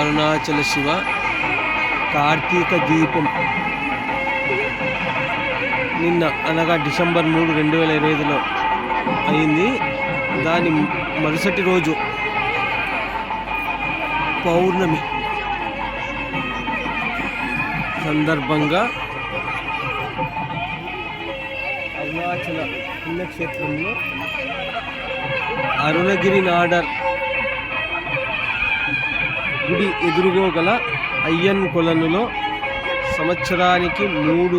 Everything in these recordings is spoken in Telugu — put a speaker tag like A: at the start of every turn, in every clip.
A: అరుణాచల శివ కార్తీక దీపం. నిన్న అనగా డిసెంబర్ మూడు రెండు వేల ఇరవై ఐదులో అయింది. దాని మరుసటి రోజు పౌర్ణమి సందర్భంగా అరుణాచల పుణ్యక్షేత్రంలో అరుణగిరి నాడర్ గుడి ఎదురుగో గల అయ్యన్ కొలనులో సంవత్సరానికి మూడు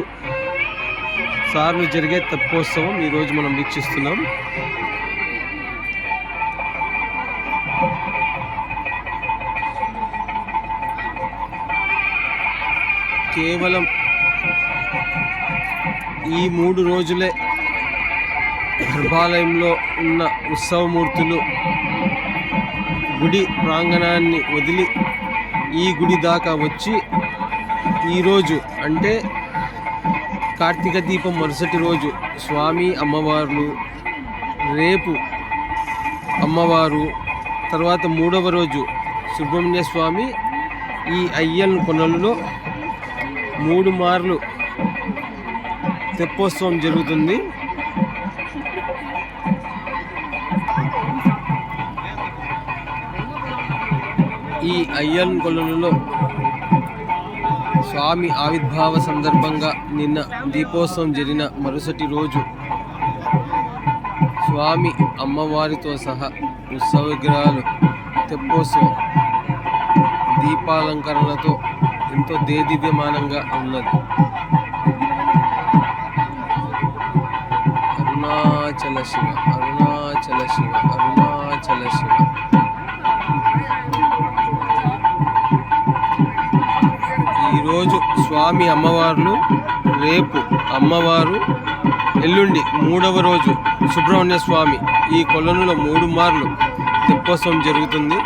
A: సార్లు జరిగే తెప్పోత్సవం ఈరోజు మనం వీక్షిస్తున్నాం. కేవలం ఈ మూడు రోజులే గర్భాలయంలో ఉన్న ఉత్సవమూర్తులు గుడి ప్రాంగణాన్ని వదిలి ఈ గుడి దాకా వచ్చి ఈరోజు అంటే కార్తీక దీపం మరుసటి రోజు స్వామి అమ్మవార్లు రేపు అమ్మవారు తర్వాత మూడవ రోజు సుబ్రహ్మణ్య స్వామి ఈ అయ్యన్ కొనలలో మూడు మార్లు తెప్పోత్సవం జరుగుతుంది. ఈ అయ్యన్ కొలనులో స్వామి ఆవిర్భావ సందర్భంగా నిన్న దీపోత్సవం జరిగిన మరుసటి రోజు స్వామి అమ్మవారితో సహా ఉత్సవ విగ్రహాలు తెప్పోత్సవం దీపాలంకరణతో ఎంతో దేదీప్యమానంగా ఉన్నది. అరుణాచల శివ అరుణాచల శివ అరుణాచల శివ. ఈరోజు స్వామి అమ్మవార్లు రేపు అమ్మవారు ఎల్లుండి మూడవ రోజు సుబ్రహ్మణ్య స్వామి ఈ కొలనులో మూడు మార్లు తెప్పోత్సవం జరుగుతుంది.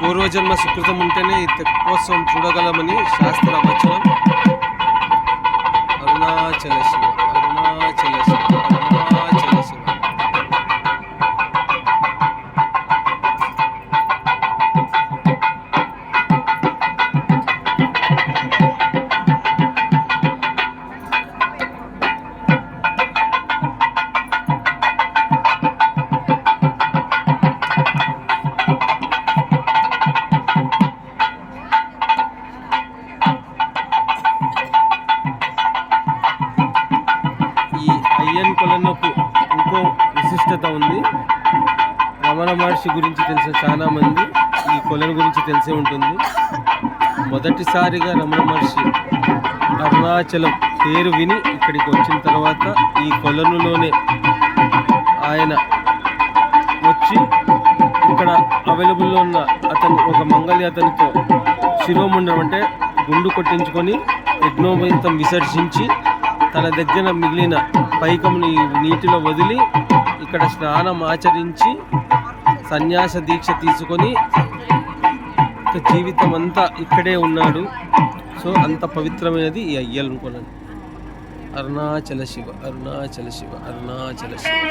A: పూర్వజన్మ సుకృతం ఉంటేనే ఈ తెప్పోత్సవం చూడగలమని శాస్త్ర వచనం. అరుణాచల అయ్యన్ కొలన్నకు ఇంకో విశిష్టత ఉంది. రమణ మహర్షి గురించి తెలిసిన చాలామంది ఈ కొలను గురించి తెలిసే ఉంటుంది. మొదటిసారిగా రమణ మహర్షి అరుణాచలం పేరు విని ఇక్కడికి వచ్చిన తర్వాత ఈ కొలనులోనే ఆయన వచ్చి ఇక్కడ అవైలబుల్లో ఉన్న అతను ఒక మంగళి అతనితో శిరోముండం అంటే గుండు కొట్టించుకొని యజ్ఞోపేతం విసర్జించి తన దగ్గర మిగిలిన పైకముని నీటిలో వదిలి ఇక్కడ స్నానం ఆచరించి సన్యాస దీక్ష తీసుకొని జీవితం అంతా ఇక్కడే ఉన్నాడు. సో అంత పవిత్రమైనది ఈ అయ్యలు అనుకోనండి. అరుణాచల శివ అరుణాచల శివ అరుణాచల శివ.